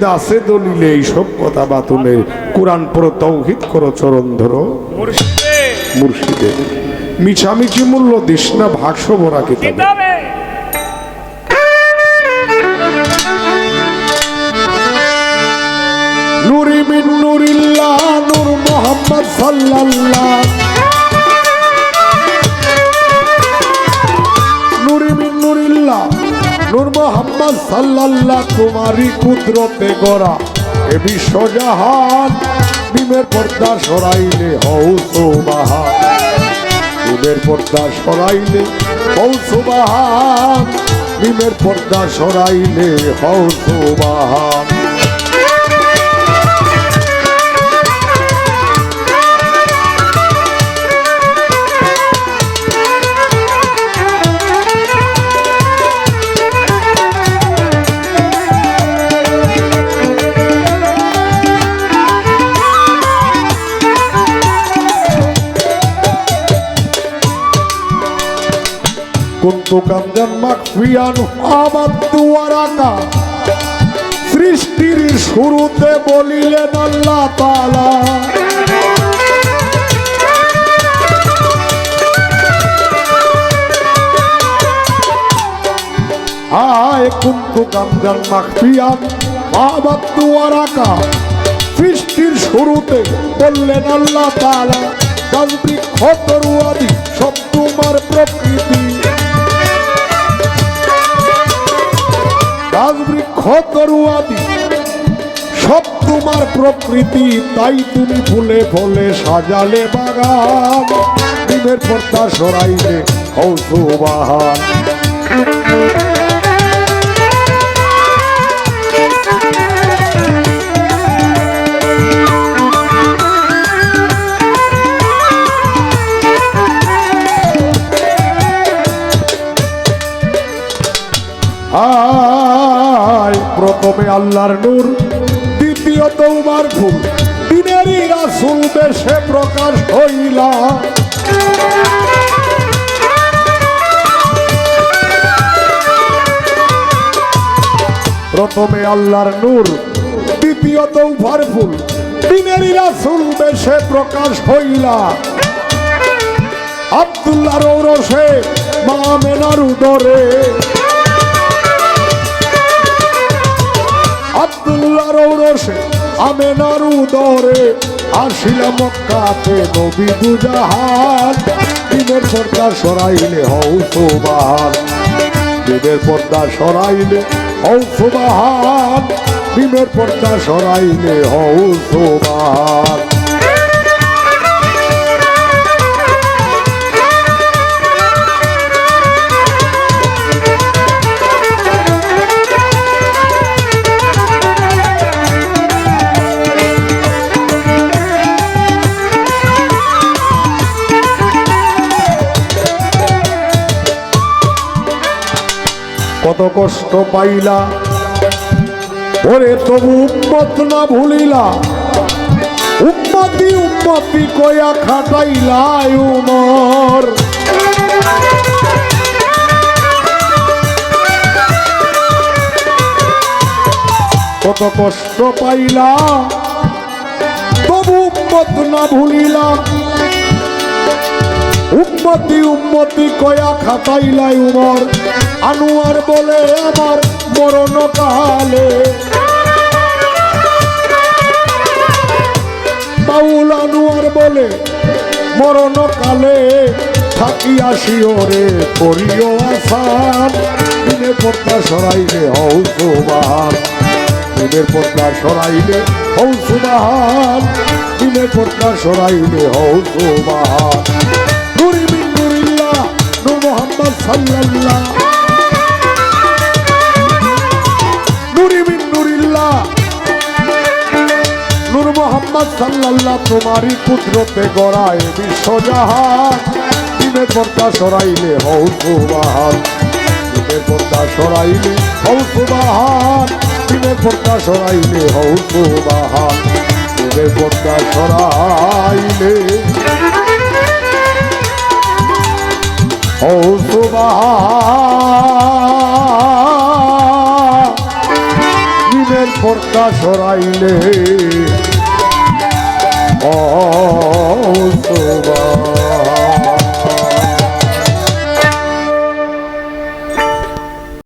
মুর্শিদ আছে দলিলে এইসব কথা বাতুলে কোরআন পড়ো তৌহিদ করো চরণ ধরো। মুর্শিদে। মিছামিছি মূল্য দিস না ভাষ্য ভরা কিতাবে। নুরি মিন নুরিল্লাহ নূর মোহাম্মদ সাল্লাল্লাহ। নূর মোহাম্মদ সাল্লাল্লাহ তোমারই কুদরতে গড়া। এ বিশ্বজাহান বিমের পর্দা সরাইলে হউ সোবাহান। বিমের পর্দা সরাইলে হউ সোবাহান, বিমের পর্দা সরাইলে হউ সোবাহান। কুন্তু কান্দান মাকফিয়ান আমার দুয়ারাকা সৃষ্টির শুরুতে বলিলেন আল্লাহ তাআলা। আয় কুন্তু কান্দান মাকফিয়ান আমার দুয়ারাকা সৃষ্টির শুরুতে বললেন আল্লাহ তাআলা গাছ বৃক্ষ তরুয়াদি সব তোমার প্রকৃতি। গাছ বৃক্ষ তরুয়াদি সব তোমার প্রকৃতি, তাই তুমি ফুলে ফলে সাজালে বাগান। ডিমের পর্দা সরাইলে কৌতুবাহান প্রথমে আল্লাহর নূর? দ্বিতীয়ত উমার ফুল দিনেরই রাসুল বেশে প্রকাশ হইলা। প্রথমে আল্লাহর নূর দ্বিতীয়ত উভার ফুল দিনেরই রাসুল বেশে প্রকাশ হইলা। আব্দুল্লাহ রৌরসে মা মেনার উদরে আমেনার উদরে আসিলা মক্কাতে নবী দুজাহান দিনের পর্দা সরাইলে হৌ সোবাহান। দিনের পর্দা সরাইলে হৌ সোবাহান। দিনের পর্দা সরাইলে হৌ সোবাহান। কষ্ট পাইলা। ওরে তবু উম্মত না ভুলিলা। উম্মতি উম্মতি কয়া খাটাইলা উমর। কত কষ্ট পাইলা। তবু উম্মত না ভুলিলা। উম্মতি উম্মতি কয়া খাতাইলাই উমর। আনুয়ার বলে, আমার মরণ কালে বাউল আনুয়ার বলে মরণ কালে থাকি আসিও রে করিও আসান দিনের পর্দা সরাইলে হৌ দিনের পর্দা সরাইলে হৌ দিনের পর্দা সরাইলে হৌ মোহাম্মদ সাল্লাল্লাহ। নুরি বিন নুরিল্লাহ। নূর মোহাম্মদ সাল্লাল্লাহ তোমারই কুদরতে গড়ায় বিশ্বজাহান দিনের পর্দা সরাইলে হৌ সুবাহান পর্দা সরাইলে হৌ সুবাহান পর্দা সরাইলে হৌ সুবাহান পর্দা সরাইলে হৌ সুবাহান প্রেমের পর্দা সরাইলে। ও